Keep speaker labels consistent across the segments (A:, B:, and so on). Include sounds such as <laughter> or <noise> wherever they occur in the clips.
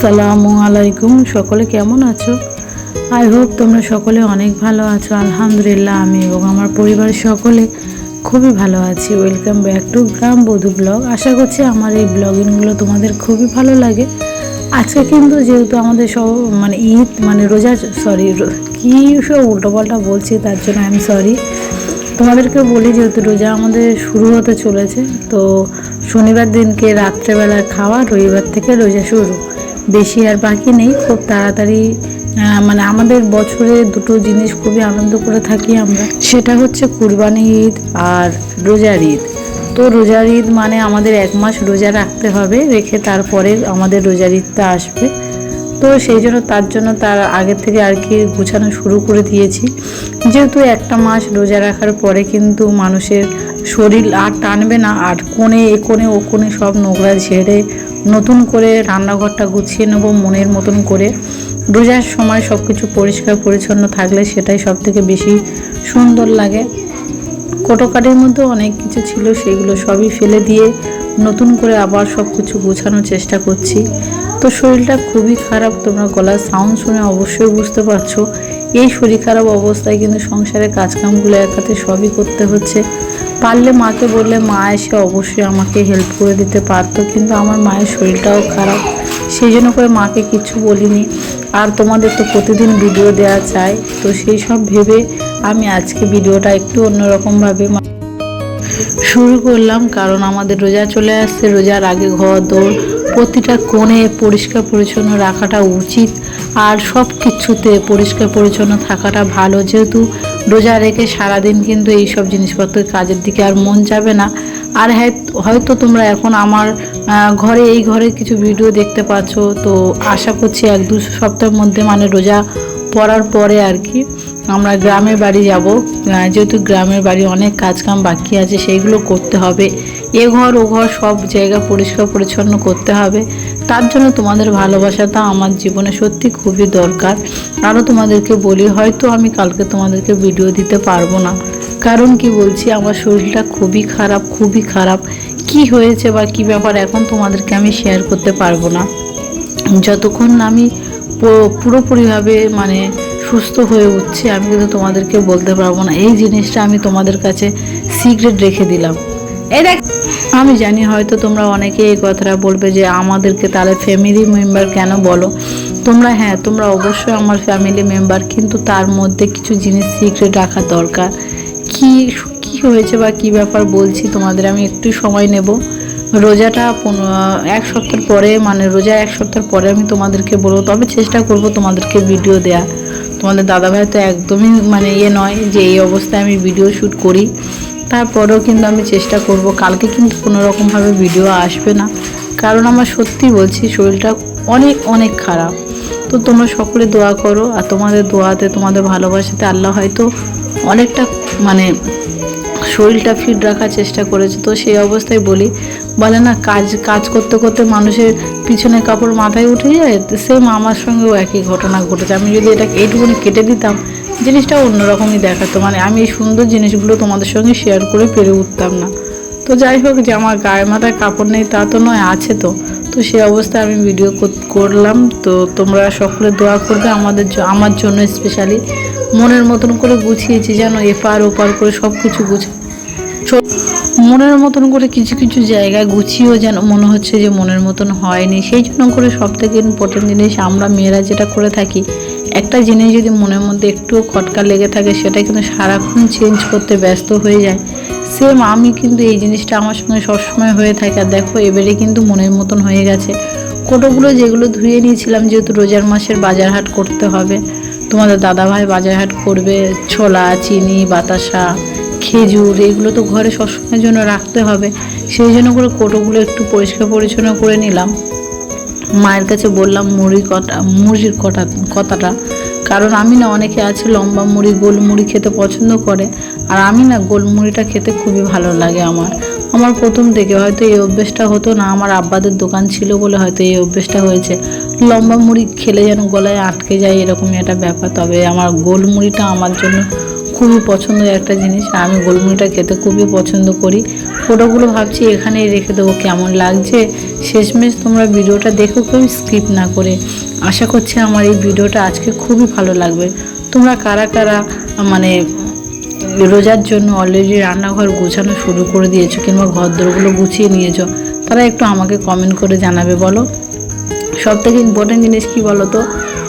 A: আসসালামু আলাইকুম। সকলে কেমন আছো? আই হোপ তোমরা সকলে অনেক ভালো আছো। আলহামদুলিল্লাহ, আমি এবং আমার পরিবারের সকলে খুবই ভালো আছি। ওয়েলকাম ব্যাক টু গ্রাম বধু ব্লগ আশা করছি আমার এই ব্লগিংগুলো তোমাদের খুবই ভালো লাগে। আজকে কিন্তু যেহেতু আমাদের সব মানে ঈদ মানে রোজা সরি কী সব উল্টোপাল্টা বলছি তার জন্য আই এম সরি তোমাদেরকে বলি যেহেতু রোজা আমাদের শুরু হতে চলেছে, তো শনিবার দিনকে রাত্রেবেলা খাওয়া, রবিবার থেকে রোজা শুরু। বেশি আর বাকি নেই, খুব তাড়াতাড়ি মানে আমাদের বছরে দুটো জিনিস খুবই আনন্দ করে থাকি আমরা। সেটা হচ্ছে কুরবানি ঈদ আর রোজার ঈদ। তো রোজার ঈদ মানে আমাদের এক মাস রোজা রাখতে হবে, রেখে তারপরে আমাদের রোজার ঈদটা আসবে। তো সেই জন্য তার জন্য তার আগে থেকে আর কি গুছানো শুরু করে দিয়েছি। যেহেতু একটা মাস রোজা রাখার পরে কিন্তু মানুষের শরীর আর টানবে না, আর কোণে, এ কোণে, ও কোণে সব নোংরা ঝেড়ে নতুন করে রান্নাঘরটা গুছিয়ে নেব মনের মতন করে। রোজার সময় সব কিছু পরিষ্কার পরিচ্ছন্ন থাকলে সেটাই সব থেকে বেশি সুন্দর লাগে। কোটোকাটির মধ্যে অনেক কিছু ছিল, সেগুলো সবই ফেলে দিয়ে নতুন করে আবার সব কিছু গোছানোর চেষ্টা করছি। তো শরীরটা খুবই খারাপ, তোমরা গলার সাউন্ড শুনে অবশ্যই বুঝতে পারছ। এই শরীর খারাপ অবস্থায় কিন্তু সংসারের কাজকামগুলো একাতে সবই করতে হচ্ছে। পারলে মাকে বললে, মা এসে অবশ্যই আমাকে হেল্প করে দিতে পারতো, কিন্তু আমার মায়ের শরীরটাও খারাপ। সেই জন্য করে মাকে কিছু বলিনি। আর তোমাদের তো প্রতিদিন ভিডিও দেওয়া চাই, তো সেই সব ভেবে আমি আজকে ভিডিওটা একটু অন্যরকমভাবে শুরু করলাম। কারণ আমাদের রোজা চলে আসছে, রোজার আগে ঘর দৌড় প্রতিটা কোণে পরিষ্কার পরিচ্ছন্ন রাখাটা উচিত। আর সব কিছুতে পরিষ্কার পরিচ্ছন্ন থাকাটা ভালো, যেহেতু রোজা রেখে সারাদিন কিন্তু এই সব জিনিসপত্রের কাজের দিকে আর মন যাবে না। আর হ্যাঁ হয়তো তোমরা এখন আমার ঘরে, এই ঘরে কিছু ভিডিও দেখতে পাচ্ছ। তো আশা করছি এক দু সপ্তাহের মধ্যে মানে রোজা পড়ার পরে আর কি। আমরা গ্রামের বাড়ি যাব। যেহেতু গ্রামের বাড়ি অনেক কাজকাম বাকি আছে, সেইগুলো করতে হবে। এ ঘর, ও ঘর সব জায়গা পরিষ্কার পরিচ্ছন্ন করতে হবে। তার জন্য তোমাদের ভালোবাসাটা আমার জীবনে সত্যি খুবই দরকার। আরও তোমাদেরকে বলি, হয়তো আমি কালকে তোমাদেরকে ভিডিও দিতে পারব না। কারণ কি বলছি, আমার শরীরটা খুবই খারাপ খুবই খারাপ। কি হয়েছে বা কি ব্যাপার এখন তোমাদেরকে আমি শেয়ার করতে পারব না। যতক্ষণ আমি পুরোপুরিভাবে মানে সুস্থ হয়ে উঠছি, আমি কিন্তু তোমাদেরকে বলতে পারব না। এই জিনিসটা আমি তোমাদের কাছে সিক্রেট রেখে দিলাম। এই দেখ, আমি জানি হয়তো তোমরা অনেকে এই কথাটা বলবে যে আমাদেরকে তাহলে ফ্যামিলি মেম্বার কেন বলো? তোমরা হ্যাঁ তোমরা অবশ্যই আমার ফ্যামিলি মেম্বার কিন্তু তার মধ্যে কিছু জিনিস সিক্রেট রাখা দরকার। কি কি হয়েছে বা কি ব্যাপার বলছি তোমাদের, আমি একটু সময় নেব। রোজাটা এক সপ্তাহ পরে মানে রোজা এক সপ্তাহ পরে আমি তোমাদেরকে বলব, তবে চেষ্টা করব তোমাদেরকে ভিডিও দেয়া। তোমাদের দাদাভাই তো একদমই মানে ইয়ে নয় যে এই অবস্থায় আমি ভিডিও শ্যুট করি। তারপরেও কিন্তু আমি চেষ্টা করব, কালকে কিন্তু কোনো রকমভাবে ভিডিও আসবে না। কারণ আমার সত্যি বলছি, শরীরটা অনেক অনেক খারাপ। তো তোমরা সকলে দোয়া করো, আর তোমাদের দোয়াতে, তোমাদের ভালোবাসাতে আল্লাহ হয়তো অনেকটা মানে শরীরটা ফিট রাখার চেষ্টা করেছে। তো সেই অবস্থায় বলি বলে না, কাজ কাজ করতে করতে মানুষের পিছনে কাপড় মাথায় উঠে যায় সেম আমার সঙ্গেও একই ঘটনা ঘটেছে। আমি যদি এটা এইটুকুনি কেটে দিতাম, জিনিসটা অন্যরকমই দেখাতো। মানে আমি এই সুন্দর জিনিসগুলো তোমাদের সঙ্গে শেয়ার করে পেরে উঠতাম না। তো যাই হোক, যে আমার গায়ে মাথায় কাপড় নেই তা তো নয়, আছে তো। তো সেই অবস্থায় আমি ভিডিও করলাম। তো তোমরা সকলে দোয়া করবে আমাদের আমার জন্য স্পেশালি মনের মতন করে গুছিয়েছি যেন এপার ওপার করে সব কিছু গুছিয়ে ছো- মনের মতন করে কিছু কিছু জায়গায় গুছিয়েও যেন মনে হচ্ছে যে মনের মতন হয়নি। সেই জন্য করে সব থেকে ইম্পর্টেন্ট জিনিস আমরা মেয়েরা যেটা করে থাকি, একটা জিনিস যদি মনের মধ্যে একটুও খটকা লেগে থাকে, সেটা কিন্তু সারাক্ষণ চেঞ্জ করতে ব্যস্ত হয়ে যায়। সেম আমি কিন্তু এই জিনিসটা আমার সঙ্গে সবসময় হয়ে থাকে। আর দেখো, এবারে কিন্তু মনের মতন হয়ে গেছে। কোটোগুলো যেগুলো ধুয়ে নিয়েছিলাম, যেহেতু রোজার মাসের বাজার হাট করতে হবে। তোমাদের দাদাভাই বাজার হাট করবে, ছোলা, চিনি, বাতাসা খেজুর, এগুলো তো ঘরে সবসময়ের জন্য রাখতে হবে। সেই জন্য করে কোটোগুলো একটু পরিষ্কার পরিচ্ছন্ন করে নিলাম। মায়ের কাছে বললাম মুড়ি কটা, মুড়ির কটা, কথাটা। কারণ আমি না, অনেকে আছে লম্বা মুড়ি, গোল মুড়ি খেতে পছন্দ করে। আর আমি না, গোল মুড়িটা খেতে খুবই ভালো লাগে আমার। আমার প্রথম থেকে হয়তো এই অভ্যেসটা হতো না, আমার আব্বাদের দোকান ছিল বলে হয়তো এই অভ্যেসটা হয়েছে। লম্বা মুড়ি খেলে যেন গলায় আটকে যায় এরকমই একটা ব্যাপার, তবে আমার গোল মুড়িটা আমার জন্য খুবই পছন্দের একটা জিনিস। আমি গোলমুড়িটা খেতে খুবই পছন্দ করি। ফটোগুলো ভাবছি এখানেই রেখে দেবো। কেমন লাগছে? শেষমেশ তোমরা ভিডিওটা দেখো, কেউ স্কিপ না করে। আশা করছি আমার এই ভিডিওটা আজকে খুবই ভালো লাগবে। তোমরা কারা কারা মানে রোজার জন্য অলরেডি রান্নাঘর গোছানো শুরু করে দিয়েছ কিংবা ঘরদোরগুলো গুছিয়ে নিয়েছো, তারা একটু আমাকে কমেন্ট করে জানাবে, বলো। সব থেকে ইম্পর্টেন্ট জিনিস কী বলো তো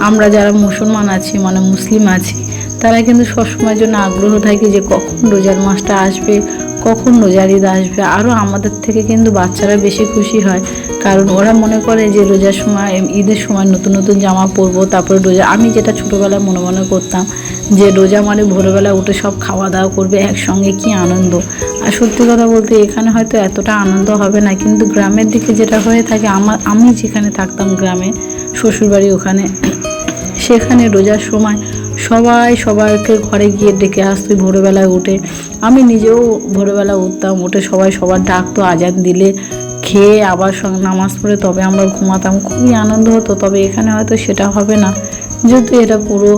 A: আমরা যারা মুসলমান আছি মানে মুসলিম আছি তারা কিন্তু সবসময়ের জন্য আগ্রহ থাকে যে কখন রোজার মাসটা আসবে, কখন রোজার ঈদ আসবে। আরও আমাদের থেকে কিন্তু বাচ্চারা বেশি খুশি হয়। কারণ ওরা মনে করে যে রোজার সময়, ঈদের সময় নতুন নতুন জামা পরবো, তারপরে রোজা। আমি যেটা ছোটোবেলায় মনে মনে করতাম যে রোজা মানে ভোরবেলা উঠে সব খাওয়া দাওয়া করবে, একসঙ্গে কি আনন্দ। আর সত্যি কথা বলতে এখানে হয়তো এতটা আনন্দ হবে না, কিন্তু গ্রামের দিকে যেটা হয়ে থাকে আমার আমি যেখানে থাকতাম গ্রামে, শ্বশুরবাড়ি ওখানে, সেখানে রোজার সময় সবাই সবাইকে ঘরে গিয়ে ডেকে আসতো ভোরবেলায় উঠে। আমি নিজেও ভোরবেলা উঠতাম, উঠে সবাই সবার ডাকতো আজান দিলে। খেয়ে আবার সঙ্গে নামাজ পড়ে তবে আমরা ঘুমাতাম, খুবই আনন্দ হতো, তবে এখানে হয়তো সেটা হবে না। যেহেতু এটা পুরো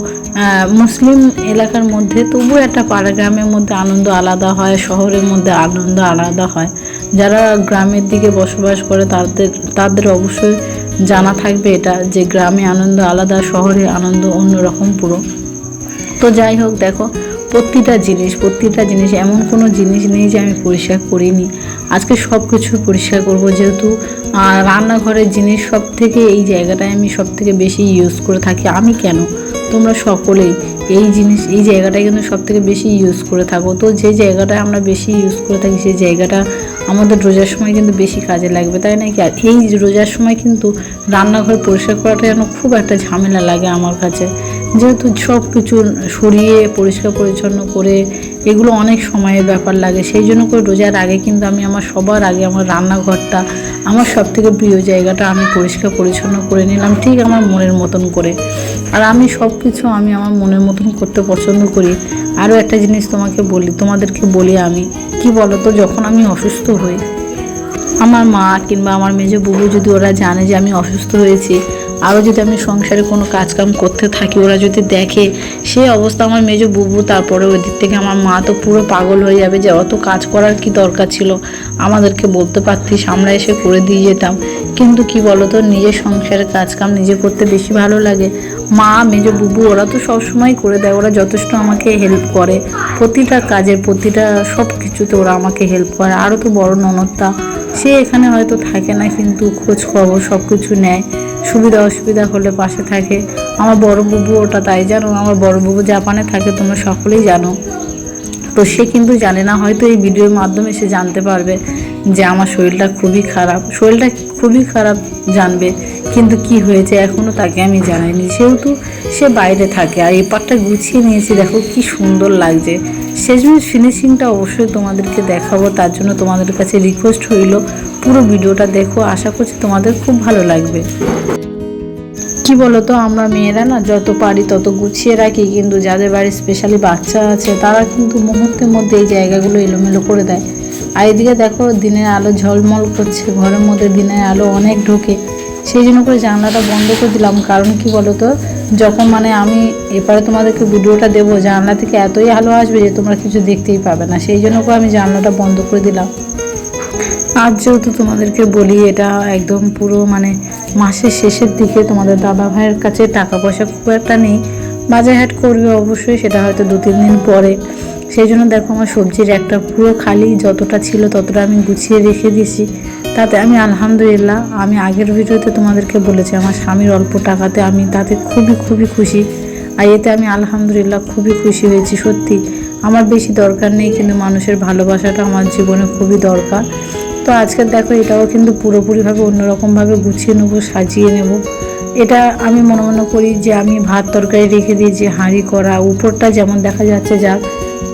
A: মুসলিম এলাকার মধ্যে, তবুও একটা পাড়া গ্রামের মধ্যে আনন্দ আলাদা হয়, শহরের মধ্যে আনন্দ আলাদা হয়। যারা গ্রামের দিকে বসবাস করে, তাদের তাদের অবশ্যই জানা থাকবে এটা, যে গ্রামে আনন্দ আলাদা, শহরে আনন্দ অন্যরকম পুরো। তো যাই হোক, দেখো, প্রতিটা জিনিস প্রতিটা জিনিস, এমন কোনো জিনিস নেই যে আমি পরিষ্কার করিনি। আজকে সব কিছু পরিষ্কার করব যেহেতু রান্নাঘরের জিনিস সব থেকে এই জায়গাটায় আমি সব থেকে বেশি ইউজ করে থাকি। আমি কেন? তোমরা সকলেই এই জিনিস, এই জায়গাটায় কিন্তু সব থেকে বেশি ইউজ করে থাকো। তো যে জায়গাটা আমরা বেশি ইউজ করে থাকি, সেই জায়গাটা আমাদের রোজার সময় কিন্তু বেশি কাজে লাগবে, তাই নাকি আর এই রোজার সময় কিন্তু রান্নাঘর পরিষ্কার করাটা যেন খুব একটা ঝামেলা লাগে আমার কাছে। যেহেতু সব কিছু সরিয়ে, পরিষ্কার পরিচ্ছন্ন করে এগুলো অনেক সময়ের ব্যাপার লাগে। সেই জন্য করে রোজার আগে কিন্তু আমি আমার সবার আগে আমার রান্নাঘরটা, আমার সব থেকে প্রিয় জায়গাটা আমি পরিষ্কার পরিচ্ছন্ন করে নিলাম ঠিক আমার মনের মতন করে। আর আমি সব কিছু আমি আমার মনের মতন করতে পছন্দ করি। আরও একটা জিনিস তোমাকে বলি, তোমাদেরকে বলি আমি, কি বলো তো যখন আমি অসুস্থ হই, আমার মা কিংবা আমার মেজো বুবু যদি ওরা জানে যে আমি অসুস্থ হয়েছি আরও যদি আমি সংসারে কোনো কাজকাম করতে থাকি, ওরা যদি দেখে, সেই অবস্থা আমার মেজো বুবু, তারপরে ওই দিক থেকে আমার মা তো পুরো পাগল হয়ে যাবে যে অত কাজ করার কি দরকার ছিল? আমাদেরকে বলতে পারতিস, আমরা এসে করে দিয়ে যেতাম। কিন্তু কি বলতো, নিজের সংসারের কাজকাম নিজে করতে বেশি ভালো লাগে। মা, মেজো বুবু, ওরা তো সবসময় করে দেয়, ওরা যথেষ্ট আমাকে হেল্প করে। প্রতিটা কাজের, প্রতিটা সব কিছুতে ওরা আমাকে হেল্প করে। আরও তো বড় ননদটা, সে এখানে হয়তো থাকে না, কিন্তু খোঁজ খবর সব কিছু নেয়। সুবিধা অসুবিধা হলে পাশে থাকে। আমার বড় বুবু ওটা তাই জানো, আমার বড় বুবু জাপানে থাকে, তোমরা সকলেই জানো। তো সে কিন্তু জানে না, হয়তো এই ভিডিওর মাধ্যমে সে জানতে পারবে। যে আমার শরীরটা খুবই খারাপ। শরীরটা খুবই খারাপ জানবে কিন্তু কি হয়েছে এখনও তাকে আমি জানাইনি। সেহেতু সে বাইরে থাকে আর এই পাটটা গুছিয়ে নিয়েছি, দেখো কি সুন্দর লাগছে। শেষমেশ ফিনিশিংটা অবশ্যই তোমাদেরকে দেখাবো, তার জন্য তোমাদের কাছে রিকোয়েস্ট হইল পুরো ভিডিওটা দেখো, আশা করছি তোমাদের খুব ভালো লাগবে। কি বলতো, আমরা মেয়েরা না যত পারি তত গুছিয়ে রাখি, কিন্তু যাদের বাড়ি স্পেশালি বাচ্চা আছে, তারা কিন্তু মুহূর্তের মধ্যে এই জায়গাগুলো এলোমেলো করে দেয়। আর এদিকে দেখো দিনের আলো ঝলমল করছে, ঘরের মধ্যে দিনের আলো অনেক ঢোকে। সেই জন্য করে জানলাটা বন্ধ করে দিলাম। কারণ কি বলতো? যখন মানে আমি এপারে তোমাদেরকে ভিডিওটা দেবো, জানলা থেকে এতই আলো আসবে যে তোমরা কিছু দেখতেই পাবে না। সেই জন্য করে আমি জানলাটা বন্ধ করে দিলাম। আজ যেহেতু তোমাদেরকে বলি, এটা একদম পুরো মানে মাসের শেষের দিকে তোমাদের দাদা ভাইয়ের কাছে টাকা পয়সা খুব একটা নেই। বাজার হাট করবে অবশ্যই, সেটা হয়তো দু তিন দিন পরে। সেই জন্য দেখো আমার সবজির একটা পুরো খালি যতটা ছিল ততটা আমি গুছিয়ে রেখে দিয়েছি। তাতে আমি আলহামদুলিল্লাহ, আমি আগের ভিডিওতে তোমাদেরকে বলেছি, আমার স্বামীর অল্প টাকাতে আমি তাতে খুবই খুবই খুশি। আর এতে আমি আলহামদুলিল্লাহ খুবই খুশি হয়েছি, সত্যি। আমার বেশি দরকার নেই, কিন্তু মানুষের ভালোবাসাটা আমার জীবনে খুবই দরকার। তো আজকে দেখো এটাও কিন্তু পুরোপুরিভাবে অন্যরকমভাবে গুছিয়ে নেব, সাজিয়ে নেব। এটা আমি মনে মনে করি যে আমি ভাত তরকারি রেখে দিয়েছি, হাঁড়ি করা উপরটা যেমন দেখা যাচ্ছে যাক।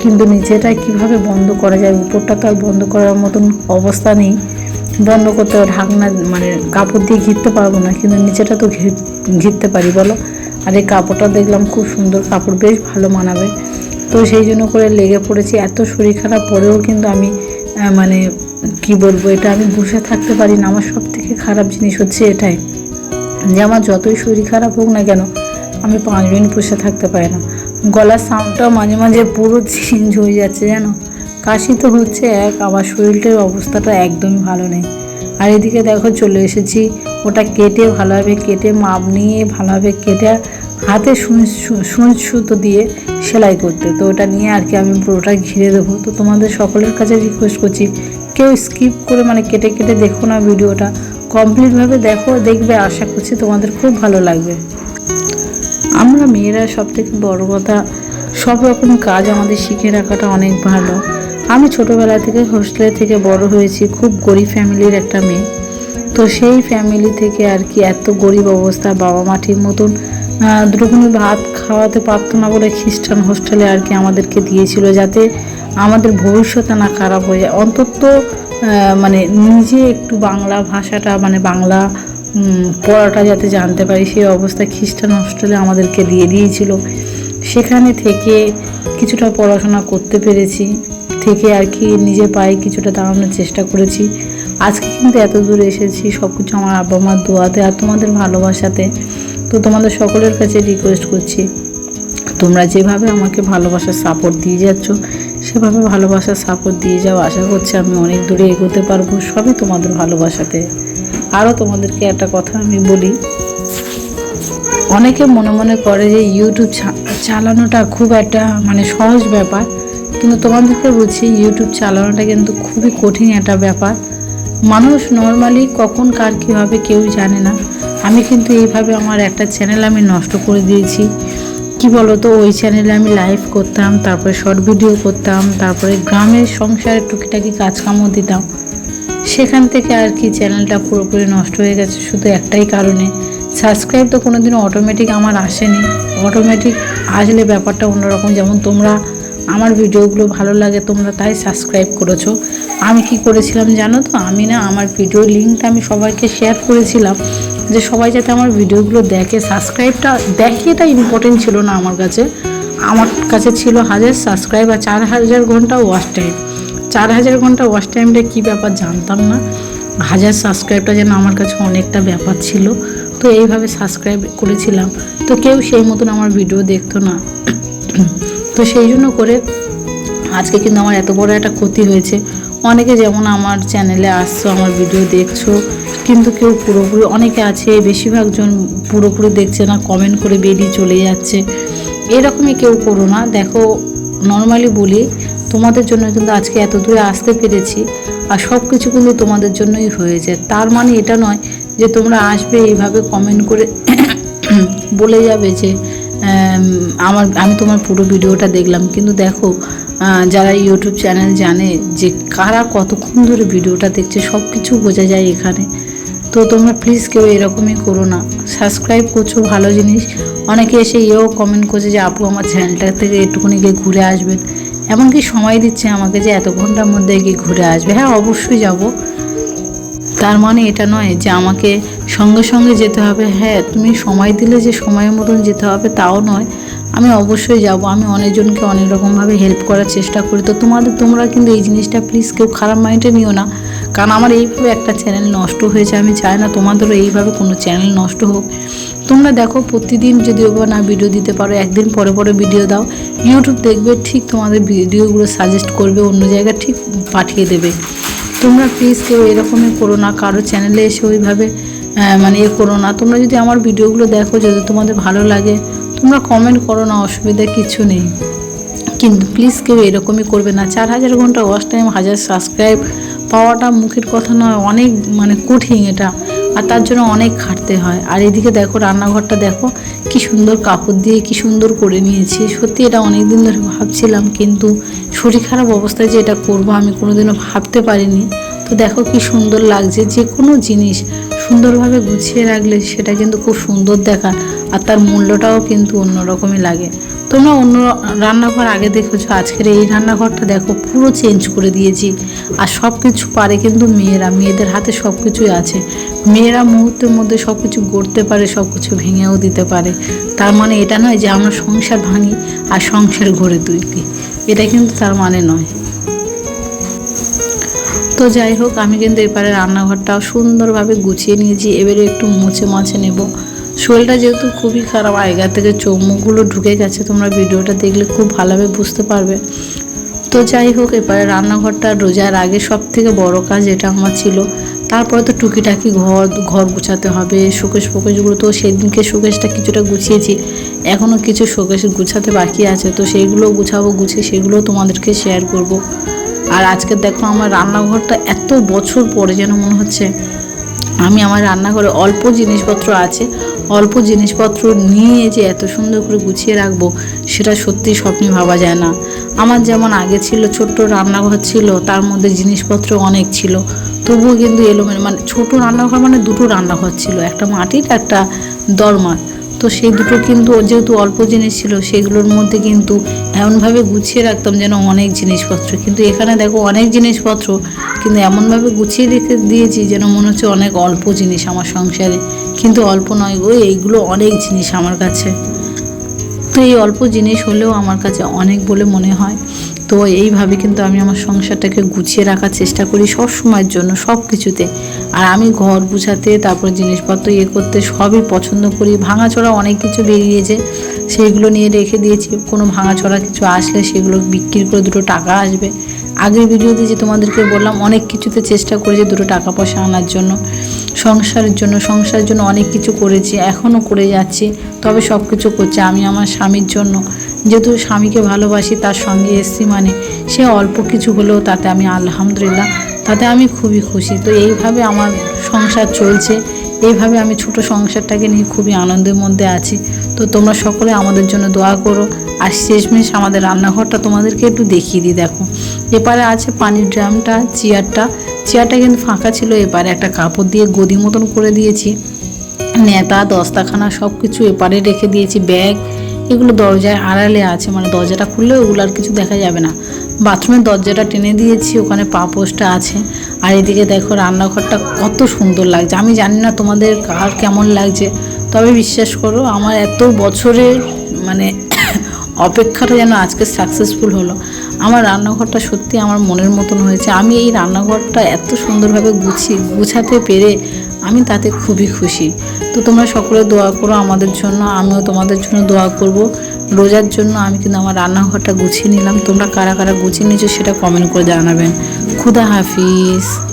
A: কিন্তু নিচেটা কীভাবে বন্ধ করা যায়, উপরটা তো আর বন্ধ করার মতন অবস্থা নেই। বন্ধ করতে ঢাকনা মানে কাপড় দিয়ে ঘিরতে পারব না, কিন্তু নিচেটা তো ঘিরতে পারি, বলো? আর এই কাপড়টা দেখলাম খুব সুন্দর কাপড়, বেশ ভালো মানাবে। তো সেই জন্য করে লেগে পড়েছি, এত শরীর খারাপ পরেও কিন্তু আমি মানে কি বলব, এটা আমি বসে থাকতে পারি না, আমার সব থেকে খারাপ জিনিস হচ্ছে এটাই। যে আমার যতই শরীর খারাপ হোক না কেন, আমি পাঁচ মিনিট বসে থাকতে পারি না। গলার সাউন্ডটাও মাঝে মাঝে পুরো চেঞ্জ হয়ে যাচ্ছে, জানো? কাশি তো হচ্ছে এক, আবার শরীরটার অবস্থাটা একদমই ভালো নেই। আর এদিকে দেখো চলে এসেছি, ওটা কেটে ভালোভাবে কেটে মাপ নিয়ে ভালোভাবে কেটে হাতে সুঁচ সুতো দিয়ে সেলাই করতে। তো ওটা নিয়ে আর কি আমি পুরোটা ঘিরে দেবো। তো তোমাদের সকলের কাছে রিকোয়েস্ট করছি, কেউ স্কিপ করে মানে কেটে কেটে দেখো না ভিডিওটা কমপ্লিটভাবে দেখো, দেখবে, আশা করছি তোমাদের খুব ভালো লাগবে। আমরা মেয়েরা সব থেকে বড় কথা, সব রকম কাজ আমাদের শিখে রাখাটা অনেক ভালো। আমি ছোটোবেলা থেকে হোস্টেলে থেকে বড় হয়েছি, খুব গরিব ফ্যামিলির একটা মেয়ে। তো সেই ফ্যামিলি থেকে আর কি এত গরিব অবস্থা, বাবা মা ঠিক মতন দুটোখানি ভাত খাওয়াতে পারতো না বলে খ্রিস্টান হোস্টেলে আর কি আমাদেরকে দিয়েছিল যাতে আমাদের ভবিষ্যতে না খারাপ হয়ে যায়। অন্তত মানে নিজে একটু বাংলা ভাষাটা মানে বাংলা পড়াটা যাতে জানতে পারি, সেই অবস্থায় খ্রিস্টান হোস্টেলে আমাদেরকে দিয়ে দিয়েছিল। সেখানে থেকে কিছুটা পড়াশোনা করতে পেরেছি, থেকে আর কি নিজের পায়ে কিছুটা দাঁড়ানোর চেষ্টা করেছি। আজকে কিন্তু এত দূর এসেছি সব কিছু আমার আব্বা মার দোয়াতে আর তোমাদের ভালোবাসাতে। তো তোমাদের সকলের কাছে রিকোয়েস্ট করছি, তোমরা যেভাবে আমাকে ভালোবাসার সাপোর্ট দিয়ে যাচ্ছ, সেভাবে ভালোবাসার সাপোর্ট দিয়ে যাও। আশা করছি আমি অনেক দূরে এগোতে পারব, সবই তোমাদের ভালোবাসাতে। আরও তোমাদেরকে একটা কথা আমি বলি। অনেকে মনে মনে করে যে ইউটিউব চালানোটা খুব একটা মানে সহজ ব্যাপার, কিন্তু তোমাদেরকে বলছি ইউটিউব চালানোটা কিন্তু খুবই কঠিন একটা ব্যাপার। মানুষ নর্মালি কখন কার কী হবে কেউ জানে না। আমি কিন্তু এইভাবে আমার একটা চ্যানেল আমি নষ্ট করে দিয়েছি। কি বলতো? ওই চ্যানেলে আমি লাইভ করতাম, তারপরে শর্ট ভিডিও করতাম, তারপরে গ্রামের সংসারে টুকিটাকি কাজকামও দিতাম। সেখান থেকে আর কি চ্যানেলটা পুরোপুরি নষ্ট হয়ে গেছে, শুধু একটাই কারণে। সাবস্ক্রাইব তো কোনোদিনও অটোমেটিক আমার আসেনি। অটোমেটিক আসলে ব্যাপারটা অন্যরকম, যেমন তোমরা আমার ভিডিওগুলো ভালো লাগে, তোমরা তাই সাবস্ক্রাইব করেছ। আমি কি করেছিলাম জানো তো? আমি না আমার ভিডিও লিঙ্কটা আমি সবাইকে শেয়ার করেছিলাম, যে সবাই যাতে আমার ভিডিওগুলো দেখে। সাবস্ক্রাইবটা দেখে এটা ইম্পর্টেন্ট ছিল না আমার কাছে। আমার কাছে ছিল হাজার সাবস্ক্রাইব আর চার হাজার ঘণ্টা ওয়াচ টাইম চার হাজার ঘণ্টা ওয়াচ টাইমটা কী ব্যাপার জানতাম না। হাজার সাবস্ক্রাইবটা যেন আমার কাছে অনেকটা ব্যাপার ছিল। তো এইভাবে সাবস্ক্রাইব করেছিলাম। তো কেউ সেই মতন আমার ভিডিও দেখতো না। তো সেই জন্য করে আজকে কিন্তু আমার এত বড় একটা ক্ষতি হয়েছে। অনেকে যেমন আমার চ্যানেলে আসছো, আমার ভিডিও দেখছ, কিন্তু কেউ পুরোপুরি, অনেকে আছে, বেশিরভাগ জন পুরোপুরি দেখছে না কমেন্ট করে বেরিয়ে চলে যাচ্ছে। এরকমই কেউ করো না। দেখো নর্মালি বলি তোমাদের জন্য কিন্তু আজকে এত দূরে আসতে পেরেছি আর সব কিছু কিন্তু তোমাদের জন্যই হয়েছে। তার মানে এটা নয় যে তোমরা আসবে এইভাবে কমেন্ট করে <coughs> বলে যাবে যে আমার, আমি তোমার পুরো ভিডিওটা দেখলাম। কিন্তু দেখো যারা ইউটিউব চ্যানেল জানে যে কারা কতক্ষণ ধরে ভিডিওটা দেখছে, সব কিছু বোঝা যায় এখানে। তো তোমরা প্লিজ কেউ এরকমই করো না। সাবস্ক্রাইব করছ, ভালো জিনিস। অনেকে এসে এও কমেন্ট করছে যে, আপু, আমার চ্যানেলটা থেকে একটুখানি গিয়ে ঘুরে আসবেন। এমনকি সময় দিচ্ছে আমাকে যে এত ঘণ্টার মধ্যে গিয়ে ঘুরে আসবে। হ্যাঁ অবশ্যই যাব। তার মানে এটা নয় যে আমাকে সঙ্গে সঙ্গে যেতে হবে। হ্যাঁ তুমি সময় দিলে যে সময়ের মতন যেতে হবে তাও নয়। আমি অবশ্যই যাব। আমি অনেকজনকে অনেক রকমভাবে হেল্প করার চেষ্টা করি। তো তোমাদের, তোমরা কিন্তু এই জিনিসটা প্লিজ কেউ খারাপ মাইন্ডে নিও না। কারণ আমার এইভাবে একটা চ্যানেল নষ্ট হয়েছে, আমি চাই না তোমাদেরও এইভাবে কোনো চ্যানেল নষ্ট হোক। তোমরা দেখো প্রতিদিন যদিও বা না ভিডিও দিতে পারো, একদিন পরে পরে ভিডিও দাও। ইউটিউব দেখবে ঠিক তোমাদের ভিডিওগুলো সাজেস্ট করবে, অন্য জায়গায় ঠিক পাঠিয়ে দেবে। তোমরা প্লিজ কেউ এরকমই করো না, কারও চ্যানেলে এসে ওইভাবে মানে এ করো না। তোমরা যদি আমার ভিডিওগুলো দেখো, যদি তোমাদের ভালো লাগে, তোমরা কমেন্ট করো না, অসুবিধা কিছু নেই। কিন্তু প্লিজ কেউ এরকমই করবে না। চার হাজার ঘণ্টা ওয়াচ টাইম হাজার সাবস্ক্রাইব পাওয়াটা মুখের কথা নয়, অনেক মানে কঠিন এটা। আর তার জন্য অনেক খাটতে হয়। আর এদিকে দেখো, রান্নাঘরটা দেখো, কি সুন্দর কাপড় দিয়ে, কি সুন্দর করে নিয়েছি। সত্যি এটা অনেক দিন ধরে ভাবছিলাম, কিন্তু শরীর খারাপ অবস্থায় যে এটা করব, আমি কোনোদিনও ভাবতে পারিনি। তো দেখো কি সুন্দর লাগছে, যে কোনো জিনিস সুন্দরভাবে গুছিয়ে রাখলে সেটা কিন্তু খুব সুন্দর দেখা আর তার মূল্যটাও কিন্তু অন্যরকমই লাগে। তোমরা অন্য রান্নাঘর আগে দেখেছ, আজকের এই রান্নাঘরটা দেখো, পুরো চেঞ্জ করে দিয়েছি। আর সব কিছু পারে কিন্তু মেয়েরা, মেয়েদের হাতে সব কিছুই আছে। মেয়েরা মুহূর্তের মধ্যে সব কিছু গড়তে পারে সব কিছু ভেঙেও দিতে পারে। তার মানে এটা নয় যে আমরা সংসার ভাঙি আর সংসার গড়ে তুলি এটা কিন্তু তার মানে নয়। তো যাই হোক, আমি কিন্তু এবারে রান্নাঘরটাও সুন্দরভাবে গুছিয়ে নিয়েছি। এবারে একটু মুছে মাছে নেব। শরীরটা যেহেতু খুবই খারাপ আগের থেকে চোখ মুখগুলো ঢুকে গেছে, তোমরা ভিডিওটা দেখলে খুব ভালোভাবে বুঝতে পারবে। তো যাই হোক, এবারে রান্নাঘরটা রোজার আগে সব থেকে বড় কাজ এটা আমার ছিল, তারপরে তো টুকিটাকি ঘর ঘর গুছাতে হবে, শোকেশ ফোকেশগুলো তো সেদিনকে শোকেশটা কিছুটা গুছিয়েছি এখনও কিছু শোকেশ গুছাতে বাকি আছে, তো সেইগুলো গুছাবো, গুছিয়ে সেগুলো তোমাদেরকে শেয়ার করব। আর আজকে দেখো আমার রান্নাঘরটা এত বছর পরে যেন মনে হচ্ছে, আমি আমার রান্নাঘরে অল্প জিনিসপত্র আছে অল্প জিনিসপত্র নিয়ে যে এত সুন্দর করে গুছিয়ে রাখব, সেটা সত্যি স্বপ্নে ভাবা যায় না। আমার যেমন আগে ছিল, ছোট্ট রান্নাঘর ছিল, তার মধ্যে জিনিসপত্র অনেক ছিল। তবুও কিন্তু এলোমেলো মানে ছোট রান্নাঘর মানে দুটো রান্নাঘর ছিল, একটা মাটির, একটা দরমার। তো সেই দুটো কিন্তু যেহেতু অল্প জিনিস ছিল, সেগুলোর মধ্যে কিন্তু এমনভাবে গুছিয়ে রাখতাম যেন অনেক জিনিসপত্র। কিন্তু এখানে দেখো অনেক জিনিসপত্র, কিন্তু এমনভাবে গুছিয়ে রেখে দিয়েছি যেন মনে হচ্ছে অনেক অল্প জিনিস আমার সংসারে। কিন্তু অল্প নয় গো, এইগুলো অনেক জিনিস আমার কাছে। তো এই অল্প জিনিস হলেও আমার কাছে অনেক বলে মনে হয়। তো এইভাবে কিন্তু আমি আমার সংসারটাকে গুছিয়ে রাখার চেষ্টা করি সব সময়ের জন্য, সব কিছুতে। আর আমি ঘর গুছাতে, তারপর জিনিসপত্র ইয়ে করতে সবই পছন্দ করি। ভাঙাচোরা অনেক কিছু বেরিয়েছে সেইগুলো নিয়ে রেখে দিয়েছি। কোনো ভাঙাচোরা কিছু আসলে সেগুলো বিক্রি করে দুটো টাকা আসবে। আগের ভিডিওতে যে তোমাদেরকে বললাম, অনেক কিছুতে চেষ্টা করি যে দুটো টাকা পয়সা আনার জন্য। সংসারের জন্য সংসারের জন্য অনেক কিছু করেছি, এখনও করে যাচ্ছি, তবে সব কিছু করছি আমি আমার স্বামীর জন্য। যেহেতু স্বামীকে ভালোবাসি, তার সঙ্গে এসছি মানে সে অল্প কিছু হলেও তাতে আমি আলহামদুলিল্লাহ, তাতে আমি খুবই খুশি। তো এইভাবে আমার সংসার চলছে, এইভাবে আমি ছোট সংসারটাকে নিয়ে খুবই আনন্দের মধ্যে আছি। তো তোমরা সকলে আমাদের জন্য দোয়া করো। আর শেষমেশ আমাদের রান্নাঘরটা তোমাদেরকে একটু দেখিয়ে দিই, দেখো। এপারে আছে পানির ড্রামটা, চেয়ারটা। চেয়ারটা কিন্তু ফাঁকা ছিল, এপারে একটা কাপড় দিয়ে গদি মতন করে দিয়েছি। নেতা, দস্তাখানা সব কিছু এপারে রেখে দিয়েছি, ব্যাগ। এগুলো দরজায় আড়ালে আছে মানে দরজাটা খুললে ওগুলো আর কিছু দেখা যাবে না। বাথরুমের দরজাটা টেনে দিয়েছি, ওখানে পাপোসটা আছে। আর এদিকে দেখো, রান্নাঘরটা কত সুন্দর লাগছে। আমি জানি না তোমাদের কার কেমন লাগছে, তবে বিশ্বাস করো, আমার এত বছরের মানে অপেক্ষাটা যেন আজকে সাকসেসফুল হলো। আমার রান্নাঘরটা সত্যি আমার মনের মতন হয়েছে। আমি এই রান্নাঘরটা এত সুন্দরভাবে গুছিয়ে গুছাতে পেরে আমি তাতে খুবই খুশি। তো তোমরা সকলে দোয়া করো আমাদের জন্য, আমিও তোমাদের জন্য দোয়া করব। রোজার জন্য আমি কিন্তু আমার রান্নাঘরটা গুছিয়ে নিলাম। তোমরা কারা কারা গুছিয়ে নিয়েছো সেটা কমেন্ট করে জানাবেন। খুদা হাফিজ।